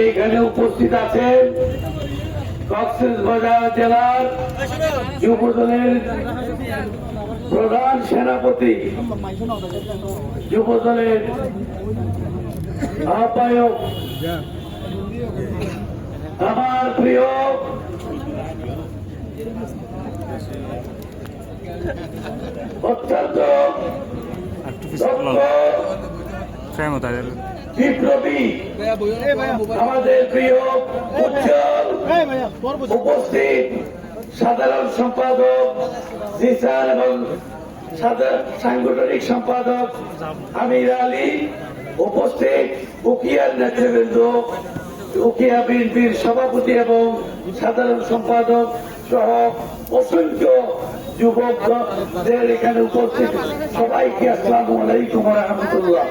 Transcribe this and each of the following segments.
এখানে উপস্থিত আছেন কক্সবাজার জেলার যুবদলের প্রধান সেনাপতি যুবদলের আহ্বায়ক আমার প্রিয় অত্যন্ত বিপ্লবী। আমাদের প্রিয় উপস্থিত সাধারণ সম্পাদক এবং সাংগঠনিক সম্পাদক আমির আলী উপস্থিত, উকিয়ার নেতৃবৃন্দ, উকিয়া বিএনপির সভাপতি এবং সাধারণ সম্পাদক সহ অসংখ্য যুবকদের এখানে উপস্থিত। সবাইকে আসসালামু আলাইকুম রহমতুল্লাহ।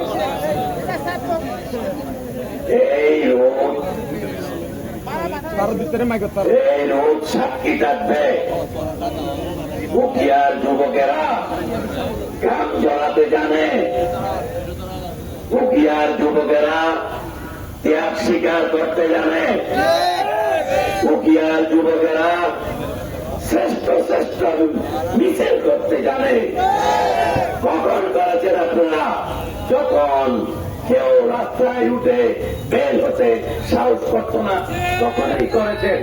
এই রোদ এই রোদ সাক্ষী থাকবে মুখিয়ার যুবকেরা কাম জড়াতে জানে মুখিয়ার যুবকেরা ত্যাগ স্বীকার করতে জানে মুখিয়ার যুবকেরা শ্রেষ্ঠ শ্রেষ্ঠ মিছিল করতে জানে কখন করেছেন আপনারা যখন কেউ রাস্তায় উঠে বের হতে সাহস করত না। তখনই করেছেন।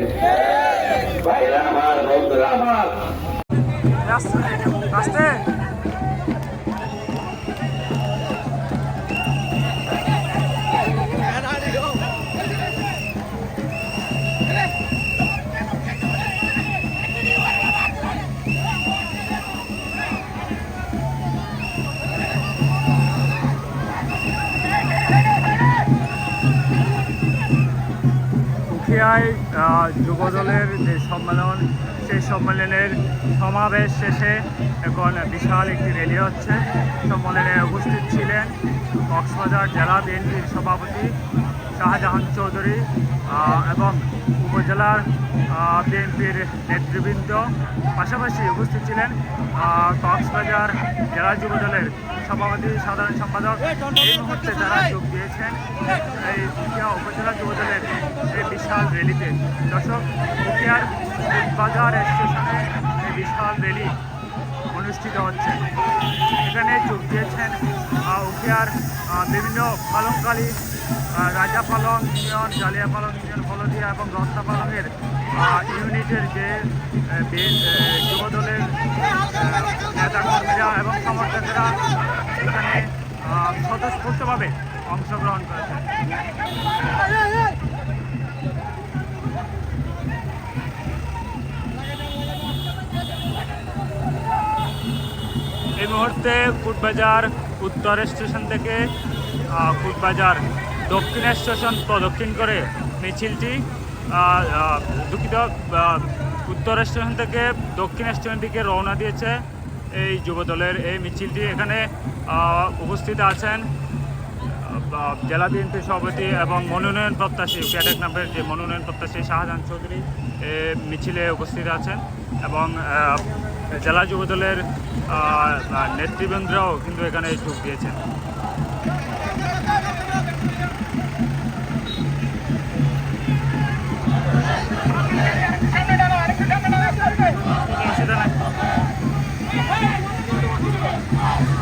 ভাইরা আমার, বন্ধুরা আমার। আসতে আহ, যুবদলের যে সম্মেলন সেই সম্মেলনের সমাবেশ শেষে এখন বিশাল একটি র্যালি হচ্ছে। সম্মেলনে উপস্থিত ছিলেন কক্সবাজার জেলা বিএনপির সভাপতি শাহজাহান চৌধুরী এবং উপজেলার বিএনপির নেতৃবৃন্দ পাশাপাশি উপস্থিত ছিলেন কক্সবাজার জেলা যুবদলের সভাপতি সাধারণ সম্পাদক। এই মুহূর্তে যারা যোগ দিয়েছেন এই উপজেলা যুবদলের এই বিশাল র্যালিতে। দর্শক উখিয়ার বাজার স্টেশনে এই বিশাল র্যালি অনুষ্ঠিত হচ্ছে। এখানে যোগ দিয়েছেন আহ, বিভিন্ন পালংকালী আহ, রাজা পালং ইউনিয়ন জালিয়া পালং ইউনিয়ন হলদিয়া এবং রত্না পালংয়ের আহ, ইউনিটের যে যুবদলের নেতাকর্মীরা এবং সমর্থকেরা এখানে স্বতঃস্ফূর্তভাবে অংশগ্রহণ করেছেন। এই মুহূর্তে ফুটবাজার উত্তর স্টেশন থেকে আহ, ফুটবাজার দক্ষিণ স্টেশন প্রদক্ষিণ করে মিছিলটি দুঃখিত উত্তর স্টেশন থেকে দক্ষিণ স্টেশন দিকে রওনা দিয়েছে এই যুবদলের এই মিছিলটি। এখানে উপস্থিত আছেন জেলা বিএনপি সভাপতি এবং মনোনয়ন প্রত্যাশী ক্যাডেক নামের যে মনোনয়ন প্রত্যাশী শাহজাহান চৌধুরী, এ মিছিলে উপস্থিত আছেন এবং জেলা যুবদলের নেতৃবৃন্দরাও কিন্তু এখানে যোগ দিয়েছেন। Oh,